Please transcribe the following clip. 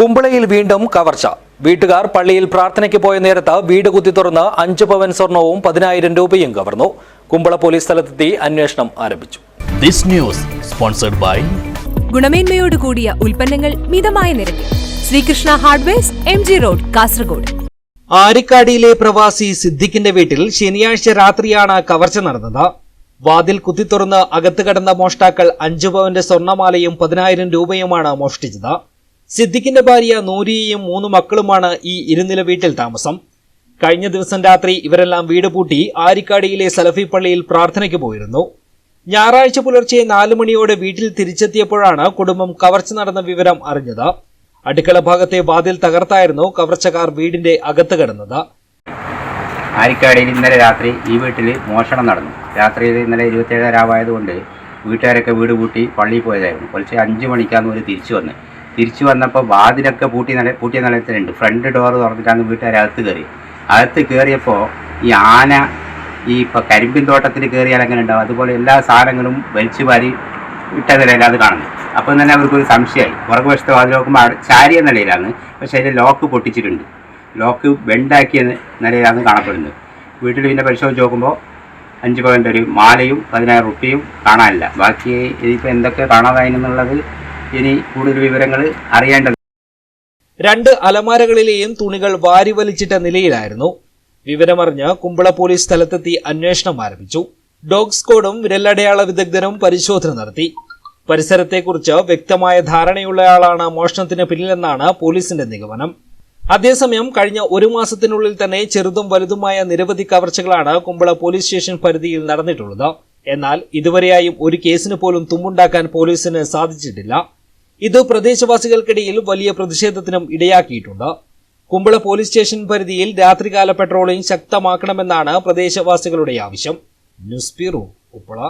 കുമ്പളയിൽ വീണ്ടും കവർച്ച. വീട്ടുകാർ പള്ളിയിൽ പ്രാർത്ഥനയ്ക്ക് പോയ നേരത്ത് വീട് കുത്തി തുറന്ന് അഞ്ചു പവൻ സ്വർണവും പതിനായിരം രൂപയും കവർന്നു. കുമ്പള പോലീസ് സ്ഥലത്തെത്തി അന്വേഷണം ആരംഭിച്ചു. ദിസ് ന്യൂസ് സ്പോൺസർഡ് ബൈ ഗുണമേന്മയോട് കൂടിയ ഉൽപ്പന്നങ്ങൾ മിതമായ നിരക്കിൽ. Srikrishna hardwares M G road Kasaragod. ആരിക്കാടിയിലെ പ്രവാസി സിദ്ദിഖിന്റെ വീട്ടിൽ ശനിയാഴ്ച രാത്രിയാണ് കവർച്ച നടന്നത്. വാതിൽ കുത്തിത്തുറന്ന് അകത്ത് കടന്ന മോഷ്ടാക്കൾ അഞ്ചു പവന്റെ സ്വർണമാലയും പതിനായിരം രൂപയുമാണ് മോഷ്ടിച്ചത്. സിദ്ദിഖിന്റെ ഭാര്യ നൂരിയയും മൂന്ന് മക്കളുമാണ് ഈ ഇരുനില വീട്ടിൽ താമസം. കഴിഞ്ഞ ദിവസം രാത്രി ഇവരെല്ലാം വീട് പൂട്ടി ആരിക്കാടിയിലെ സലഫി പള്ളിയിൽ പ്രാർത്ഥനയ്ക്ക് പോയിരുന്നു. ഞായറാഴ്ച പുലർച്ചെ നാലു മണിയോടെ വീട്ടിൽ തിരിച്ചെത്തിയപ്പോഴാണ് കുടുംബം കവർച്ച നടന്ന വിവരം അറിഞ്ഞത്. അടുക്കള ഭാഗത്തെ വാതിൽ തകർത്തായിരുന്നു കവർച്ചക്കാർ വീടിന്റെ അകത്ത് കിടന്നത്. ആരിക്കാടിയിൽ ഇന്നലെ രാത്രി ഈ വീട്ടിൽ മോഷണം നടന്നു. രാത്രിയിൽ ഇന്നലെ ഇരുപത്തേഴ് രാവായതുകൊണ്ട് വീട്ടുകാരൊക്കെ വീട് പൂട്ടി പള്ളിയിൽ പോയതായിരുന്നു. പുലർച്ചെ അഞ്ച് മണിക്കാന്ന് ഒരു തിരിച്ചു വന്ന് തിരിച്ചു വന്നപ്പോൾ വാതിലൊക്കെ പൂട്ടി നില പൂട്ടിയ നിലത്തിലുണ്ട്. ഫ്രണ്ട് ഡോർ തുറന്നിട്ടാണ് വീട്ടുകാർ അകത്ത് കയറി. അകത്ത് കയറിയപ്പോൾ ഈ ആന ഈ ഇപ്പോൾ കരിമ്പിൻ തോട്ടത്തിൽ കയറിയാൽ ഉണ്ടാവും? അതുപോലെ എല്ലാ സാധനങ്ങളും വലിച്ചു വാരി ഇട്ട നിലയിലാണ് കാണുന്നത്. അപ്പം തന്നെ അവർക്കൊരു സംശയമായി. പുറകു വശത്തെ വാതിൽ നോക്കുമ്പോൾ ചാരിയ നിലയിലാണ്. പക്ഷേ അതിന്റെ ലോക്ക് പൊട്ടിച്ചിട്ടുണ്ട്. ലോക്ക് ബെൻഡാക്കിയ നിലയിലാണ് കാണപ്പെടുന്നത്. വീട്ടിൽ പിന്നെ പരിശോധിച്ച് നോക്കുമ്പോൾ അഞ്ച് പവന്റെ ഒരു മാലയും പതിനായിരം റുപ്യയും കാണാനില്ല. ബാക്കി ഇതിപ്പോൾ എന്തൊക്കെ കാണാതായെന്നുള്ളത് ഇനി കൂടുതൽ വിവരങ്ങൾ അറിയേണ്ടത് രണ്ട് അലമാരകളിലെയും തുണികൾ വാരി വലിച്ചിട്ട നിലയിലായിരുന്നു. വിവരമറിഞ്ഞ് കുമ്പള പോലീസ് സ്ഥലത്തെത്തി അന്വേഷണം ആരംഭിച്ചു. ഡോഗ് സ്ക്വാഡും വിരലടയാള വിദഗ്ധരും പരിശോധന നടത്തി. പരിസരത്തെക്കുറിച്ച് വ്യക്തമായ ധാരണയുള്ളയാളാണ് മോഷണത്തിന് പിന്നിലെന്നാണ് പോലീസിന്റെ നിഗമനം. അതേസമയം കഴിഞ്ഞ ഒരു മാസത്തിനുള്ളിൽ തന്നെ ചെറുതും വലുതുമായ നിരവധി കവർച്ചകളാണ് കുമ്പള പോലീസ് സ്റ്റേഷൻ പരിധിയിൽ നടന്നിട്ടുള്ളത്. എന്നാൽ ഇതുവരെയായും ഒരു കേസിന് പോലും തുമ്മുണ്ടാക്കാൻ പോലീസിന് സാധിച്ചിട്ടില്ല. ഇത് പ്രദേശവാസികൾക്കിടയിൽ വലിയ പ്രതിഷേധത്തിനും ഇടയാക്കിയിട്ടുണ്ട്. കുമ്പള പോലീസ് സ്റ്റേഷൻ പരിധിയിൽ രാത്രികാല പെട്രോളിംഗ് ശക്തമാക്കണമെന്നാണ് പ്രദേശവാസികളുടെ ആവശ്യം. News bureau Kumbla